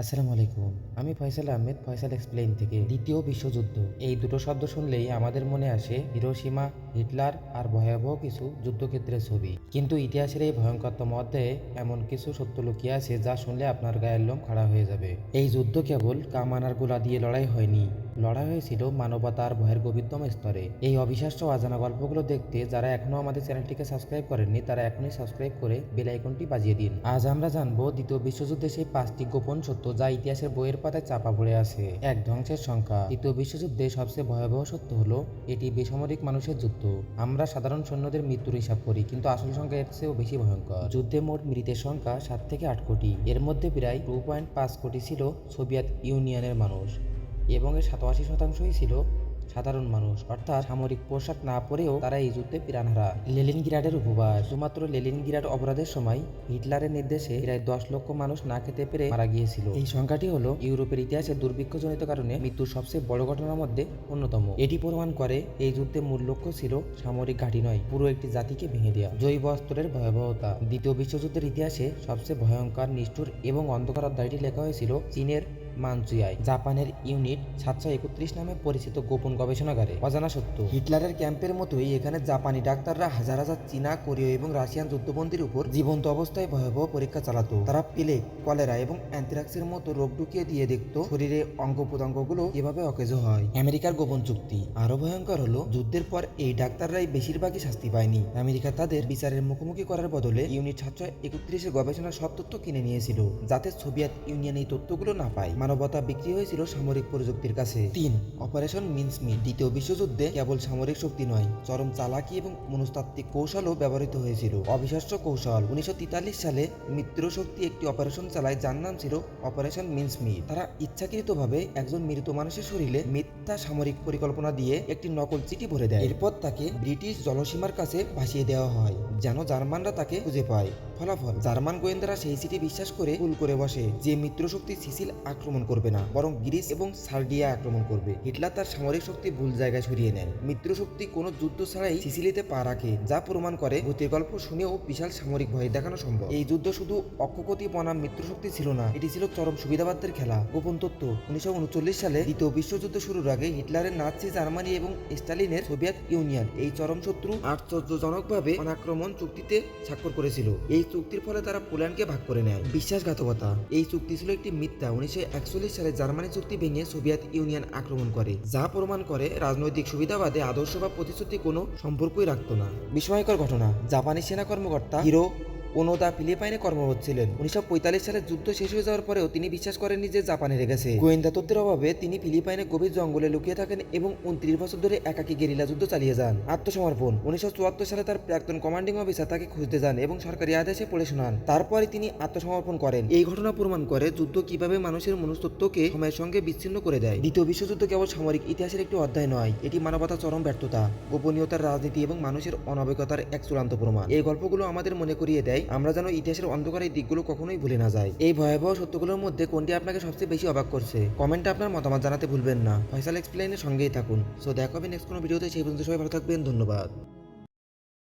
আসসালামু আলাইকুম। আমি ফয়সাল আহমেদ, ফয়সাল এক্সপ্লেইন থেকে। দ্বিতীয় বিশ্বযুদ্ধ। এই দুটো শব্দ শুনলেই আমাদের মনে আসে হিরোসীমা হিটলার আর ভয়াবহ কিছু যুদ্ধক্ষেত্রের ছবি। কিন্তু ইতিহাসের এই ভয়ঙ্করতম অধ্যায়ে এমন কিছু সত্য লুকিয়ে আছে যা শুনলে আপনার গায়ের লোম খাড়া হয়ে যাবে। এই যুদ্ধ কেবল কামানার গোলা দিয়ে লড়াই হয়নি। লড়াই হয়েছিল মানবতার ভয়ের গভীরতম স্তরে। এই অবিশ্বাস্য অজানা গল্পগুলো দেখতে যারা এখনও আমাদের চ্যানেলটিকে সাবস্ক্রাইব করেননি, তারা এখনই সাবস্ক্রাইব করে বেল আইকনটি বাজিয়ে দিন। আজ আমরা জানব দ্বিতীয় বিশ্বযুদ্ধে সেই পাঁচটি গোপন সত্য যা ইতিহাসের বইয়ের পাতায় চাপা পড়ে আছে। এক ধ্বংসের সংখ্যা। দ্বিতীয় বিশ্বযুদ্ধে সবচেয়ে ভয়াবহ সত্য হলো, এটি বেসামরিক মানুষের যুদ্ধ। আমরা সাধারণ সৈন্যদের মৃত্যুর হিসাব করি, কিন্তু আসল সংখ্যা এর চেয়েও বেশি ভয়ঙ্কর। যুদ্ধে মোট মৃতের সংখ্যা সাত থেকে আট কোটি। এর মধ্যে প্রায় টু পয়েন্ট পাঁচ কোটি ছিল সোভিয়েত ইউনিয়নের মানুষ এবং এর সাতাশি শতাংশই ছিল সাধারণ মানুষ, অর্থাৎ সামরিক পোশাক না পরেও তারা এই যুদ্ধে প্রাণহারা লেলিনগ্রাডের উপবাস। শুধুমাত্র লেলিনগ্রাড অপরাধের সময় হিটলারের নির্দেশে প্রায় দশ লক্ষ মানুষ না খেতে পেরে মারা গিয়েছিল। এই সংখ্যাটি হলো ইউরোপের ইতিহাসে দুর্ভিক্ষজনিত কারণে মৃত্যুর সবচেয়ে বড় ঘটনার মধ্যে অন্যতম। এটি প্রমাণ করে এই যুদ্ধে মূল লক্ষ্য ছিল সামরিক ঘাঁটি নয়, পুরো একটি জাতিকে ভেঙে দেওয়া জৈব অস্ত্রের ভয়াবহতা। দ্বিতীয় বিশ্বযুদ্ধের ইতিহাসে সবচেয়ে ভয়ঙ্কর নিষ্ঠুর এবং অন্ধকার অধ্যায়টি লেখা হয়েছিল চীনের মানচুয়ায় জাপানের ইউনিট সাতশো একত্রিশ নামে পরিচিত গোপন গবেষণাগারে। অজানা সত্য, হিটলারের ক্যাম্পের মতোই এখানে জাপানি ডাক্তাররা হাজার হাজার চীনা, কোরীয় এবং রাশিয়ান যুদ্ধবন্দীর উপর জীবন্ত অবস্থায় ভয়াবহ পরীক্ষা চালাতো। তারা প্লেগ কলেরা এবং অ্যান্থ্রাক্সের মতো রোগ ঢুকিয়ে দিয়ে দেখত শরীরে অঙ্গ প্রত্যঙ্গগুলো এভাবে অকেজ হয়। আমেরিকার গোপন চুক্তি আরও ভয়ঙ্কর হলো, যুদ্ধের পর এই ডাক্তাররাই বেশিরভাগই শাস্তি পায়নি। আমেরিকা তাদের বিচারের মুখোমুখি করার বদলে ইউনিট সাতশো একত্রিশের গবেষণার সব তথ্য কিনে নিয়েছিল, যাতে সোভিয়েত ইউনিয়ন এই তথ্যগুলো না পায়। মানবতা বিক্রি হয়েছিল সামরিক প্রযুক্তির কাছে। তিন, অপারেশন মিন্সমি দ্বিতীয় বিশ্বযুদ্ধে কেবল সামরিক শক্তি নয়, চরম চালাকি এবং মনস্তাত্ত্বিক কৌশলও ব্যবহৃত হয়েছিল। অবিশ্বাস্য কৌশল, উনিশশো সালে মিত্র শক্তি একটি অপারেশন চালায়, যার নাম ছিল অপারেশন মিন্সমি তারা ইচ্ছাকৃতভাবে একজন মৃত মানুষের শরীরে মিথ্যা সামরিক পরিকল্পনা দিয়ে একটি নকল চিঠি ভরে দেয়। এরপর তাকে ব্রিটিশ জলসীমার কাছে ভাসিয়ে দেওয়া হয়, যেন জার্মানরা তাকে খুঁজে পায়। ফলাফল। জার্মান গোয়েন্দারা সেই চিঠি বিশ্বাস করে ভুল করে বসে, যে মিত্র শক্তি সিসিল আক্রমণ করবে না, বরং গ্রিস এবং সার্ডিয়া আক্রমণ করবে। হিটলার তার সামরিক শক্তি ভুল জায়গায় সরিয়ে নেয় মিত্রশক্তি কোনো যুদ্ধ ছাড়াই সিসিলিতে পা রাখে, যা প্রমাণ করে ভূতের গল্প শুনেও বিশাল সামরিক ভয় দেখানো সম্ভব। এই যুদ্ধ শুধু অক্ষকতি বনাম মিত্র শক্তি ছিল না, এটি ছিল চরম সুবিধাবাদদের খেলা। গোপন তথ্য, উনিশশো উনচল্লিশ সালে দ্বিতীয় বিশ্বযুদ্ধ শুরুর আগে হিটলারের নাচি জার্মানি এবং স্টালিনের সোভিয়েত ইউনিয়ন এই চরম শত্রু আশ্চর্যজনকভাবে অনাক্রমণ চুক্তিতে স্বাক্ষর করেছিল। এই চুক্তির ফলে তারা পোল্যান্ডকে ভাগ করে নেয়। বিশ্বাসঘাতকতা। এই চুক্তি ছিল একটি মিথ্যা। উনিশশো একচল্লিশ সালে জার্মানি চুক্তি ভেঙে সোভিয়েত ইউনিয়ন আক্রমণ করে, যা প্রমাণ করে রাজনৈতিক সুবিধাবাদে আদর্শ বা প্রতিশ্রুতি কোনো সম্পর্কই রাখত না। বিস্ময়কর ঘটনা। জাপানি সেনা কর্মকর্তা হিরো ওনোদা ফিলিপাইনে কর্মরত ছিলেন। উনিশশো পঁয়তাল্লিশ সালে যুদ্ধ শেষ হয়ে যাওয়ার পরেও তিনি বিশ্বাস করেননি যে জাপানে রেখেছে গোয়েন্দা তথ্যের অভাবে তিনি ফিলিপাইনে গভীর জঙ্গলে লুকিয়ে থাকেন এবং উনত্রিশ বছর ধরে একাকী গেরিলা যুদ্ধ চালিয়ে যান। আত্মসমর্পণ। উনিশশো চুয়াত্তর সালে তার প্রাক্তন কমান্ডিং অফিসার তাকে খুঁজতে যান এবং সরকারি আদেশে পড়ে শোনান। তারপরে তিনি আত্মসমর্পণ করেন। এই ঘটনা প্রমাণ করে যুদ্ধ কীভাবে মানুষের মনস্তত্ত্বকে সময়ের সঙ্গে বিচ্ছিন্ন করে দেয়। দ্বিতীয় বিশ্বযুদ্ধ কেবল সামরিক ইতিহাসের একটি অধ্যায় নয়, এটি মানবতার চরম ব্যর্থতা, গোপনীয়তার রাজনীতি এবং মানুষের অনভিজ্ঞতার এক চূড়ান্ত প্রমাণ। এই গল্পগুলো আমাদের মনে করিয়ে দেয় আমরা যেন ইতিহাসের অন্ধকার এই দিকগুলো কখনোই ভুলে না যায় এই ভয়াবহ সত্যগুলোর মধ্যে কোনটি আপনাকে সবচেয়ে বেশি অবাক করছে? কমেন্টে আপনার মতামত জানাতে ভুলবেন না। ফয়সাল এক্সপ্লেনের সঙ্গেই থাকুন। সো দেখা হবে নেক্সট কোনো ভিডিওতে, সেই পর্যন্ত সবাই ভালো থাকবেন, ধন্যবাদ।